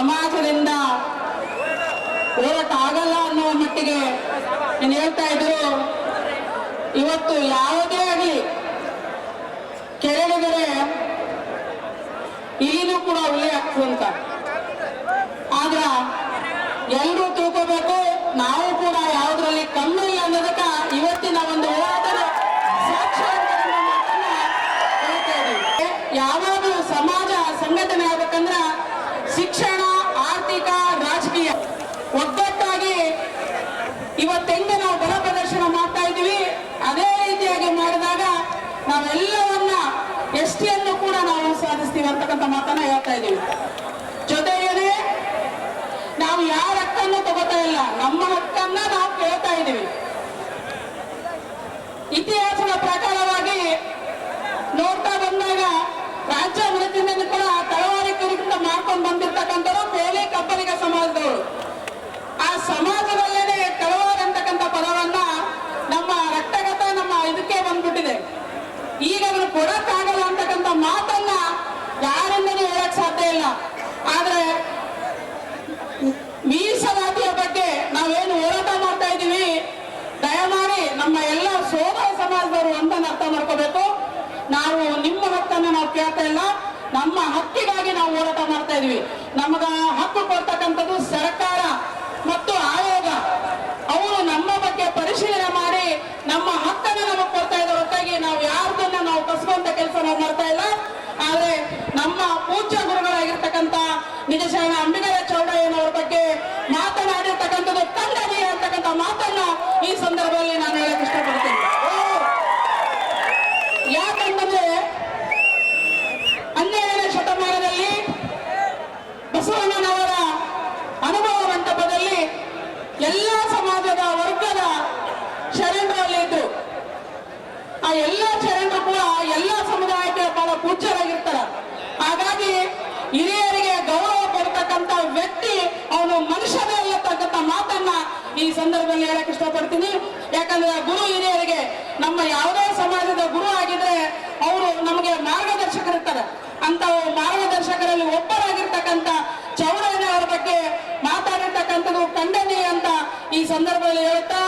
ಸಮಾಜದಿಂದ ಹೋರಾಟ ಆಗಲ್ಲ ಅನ್ನುವ ಮಟ್ಟಿಗೆ ನೀನು ಹೇಳ್ತಾ ಇದ್ರು ಇವತ್ತು ಯಾವುದೇ ಆಗಲಿ ಕೆರಳಿದರೆ ಇಲ್ಲಿನೂ ಕೂಡ ಹುಲಿ ಅಂತ ಆದ್ರ ಎಲ್ಲರೂ ತಿಳ್ಕೋಬೇಕು, ನಾವು ಕೂಡ ಯಾವುದ್ರಲ್ಲಿ ಕಮ್ಮಿ ಇಲ್ಲ ಅನ್ನೋದಕ್ಕ ಇವತ್ತಿನ ಒಂದು ಹೋರಾಟದ ಅನ್ನೋ ಹೇಳ್ತಾ ಇದೀವಿ. ಯಾವಾಗಲೂ ಸಮಾಜ ಸಂಘಟನೆ ಆಗ್ಬೇಕಂದ್ರ ಶಿಕ್ಷಣ ಆರ್ಥಿಕ ರಾಜಕೀಯ ಒಗ್ಗಟ್ಟಾಗಿ ಇವತ್ತೆಂದು ನಾವು ಬಲ ಪ್ರದರ್ಶನ ಮಾಡ್ತಾ ಇದ್ದೀವಿ. ಅದೇ ರೀತಿಯಾಗಿ ಮಾಡಿದಾಗ ನಾವೆಲ್ಲವನ್ನ ಎಷ್ಟಿಯನ್ನು ಕೂಡ ನಾವು ಸಾಧಿಸ್ತೀವಿ ಅಂತಕ್ಕಂಥ ಮಾತನ್ನ ಹೇಳ್ತಾ ಇದ್ದೀವಿ. ಜೊತೆಗೆ ನಾವು ಯಾರ ಹಕ್ಕನ್ನು ತಗೋತಾ ಇಲ್ಲ, ನಮ್ಮ ಹಕ್ಕನ್ನ ನಾವು ಕೇಳ್ತಾ ಇದ್ದೀವಿ ಇತಿಹಾಸದ ಪ್ರಕಾರವಾಗಿ ನೋಡ್ತಾ ಬಂದಾಗ ರಾಜ್ಯ ಮನಸ್ಸಿನಿಂದ ಕೂಡ ತಳವಾರಿಕರಿಂದ ಮಾಡ್ಕೊಂಡು ಬಂದಿರ್ತಕ್ಕಂಥವ್ರು ಬೇಲಿ ಕಬ್ಬಲಿಗ ಸಮಾಜದವರು ಆ ಸಮಾಜದಲ್ಲೇನೆ ತಳವಾರ ಅಂತಕ್ಕಂಥ ಪದವನ್ನ ನಮ್ಮ ರಕ್ತಗತ ನಮ್ಮ ಇದಕ್ಕೆ ಬಂದ್ಬಿಟ್ಟಿದೆ ಈಗ ಅದನ್ನು ಕೊಡಕ್ಕಾಗಲ್ಲ ಅಂತಕ್ಕಂಥ ಮಾತನ್ನ ಯಾರಿಂದಲೂ ಹೇಳಕ್ ಸಾಧ್ಯ ಇಲ್ಲ. ಆದ್ರೆ ಮೀಸಲಾತಿಯ ಬಗ್ಗೆ ನಾವೇನು ಹೋರಾಟ ಮಾಡ್ತಾ ಇದ್ದೀವಿ, ದಯಮಾಡಿ ನಮ್ಮ ಎಲ್ಲ ಸೋದರ ಸಮಾಜದವರು ಅಂತ ಅರ್ಥ ಮಾಡ್ಕೋಬೇಕು. ನಾವು ನಿಮ್ಮ ಹಕ್ಕನ್ನ ನಾವು ಕೇಳ್ತಾ ಇಲ್ಲ, ನಮ್ಮ ಹಕ್ಕಿಗಾಗಿ ನಾವು ಹೋರಾಟ ಮಾಡ್ತಾ ಇದೀವಿ ನಮಗ ಹಕ್ಕು ಕೊಡ್ತಕ್ಕಂಥದ್ದು ಸರ್ಕಾರ ಮತ್ತು ಆಯೋಗ ಅವರು ನಮ್ಮ ಬಗ್ಗೆ ಪರಿಶೀಲನೆ ಮಾಡಿ ನಮ್ಮ ಹಕ್ಕನ್ನು ನಮಗೆ ಕೊಡ್ತಾ ಇದ್ದಾರೆ ಹೊರತಾಗಿ ನಾವು ಯಾರ್ದನ್ನ ನಾವು ಕಸ್ಕೊಂತ ಕೆಲಸ ನಾವು ಮಾಡ್ತಾ ಇಲ್ಲ ಆದ್ರೆ ನಮ್ಮ ಪೂಜ್ಯ ಗುರುಗಳಾಗಿರ್ತಕ್ಕಂಥ ನಿಜಶರಣ ಅಂಬಿಗರ ಚೌಡಯ್ಯನವರ ಬಗ್ಗೆ ಮಾತನಾಡಿರ್ತಕ್ಕಂಥದ್ದು ತಂಡನಿ ಅಂತಕ್ಕಂಥ ಮಾತನ್ನ ಈ ಸಂದರ್ಭದಲ್ಲಿ ನಾನು ಹೇಳಕ್ ಇಷ್ಟಪಡ್ತೀನಿ. ಯಾಕಂತಂದ್ರೆ ಹನ್ನೆರಡನೇ ಶತಮಾನದಲ್ಲಿ ಬಸವಣ್ಣನವರ ಅನುಭವ ಮಂಟಪದಲ್ಲಿ ಎಲ್ಲ ಸಮಾಜದ ವರ್ಗದ ಶರಣರಲ್ಲಿದ್ರು ಆ ಎಲ್ಲ ಶರಣರು ಕೂಡ ಎಲ್ಲ ಸಮುದಾಯಕ್ಕೆ ಬಹಳ ಪೂಜ್ಯರಾಗಿರ್ತಾರ ವ್ಯಕ್ತಿ, ಅವನು ಮನುಷ್ಯನೇ ಇರತಕ್ಕಂಥ ಮಾತನ್ನ ಈ ಸಂದರ್ಭದಲ್ಲಿ ಹೇಳಕ್ ಇಷ್ಟಪಡ್ತೀನಿ. ಯಾಕಂದ್ರೆ ಗುರು ಹಿರಿಯರಿಗೆ ನಮ್ಮ ಯಾವುದೇ ಸಮಾಜದ ಗುರು ಆಗಿದ್ರೆ ಅವರು ನಮಗೆ ಮಾರ್ಗದರ್ಶಕರಿರ್ತಾರೆ. ಅಂತ ಮಾರ್ಗದರ್ಶಕರಲ್ಲಿ ಒಬ್ಬರಾಗಿರ್ತಕ್ಕಂಥ ಚೌಡಯ್ಯನವರ ಬಗ್ಗೆ ಮಾತಾಡಿರ್ತಕ್ಕಂಥದ್ದು ಖಂಡನೀಯ ಅಂತ ಈ ಸಂದರ್ಭದಲ್ಲಿ ಹೇಳುತ್ತಾ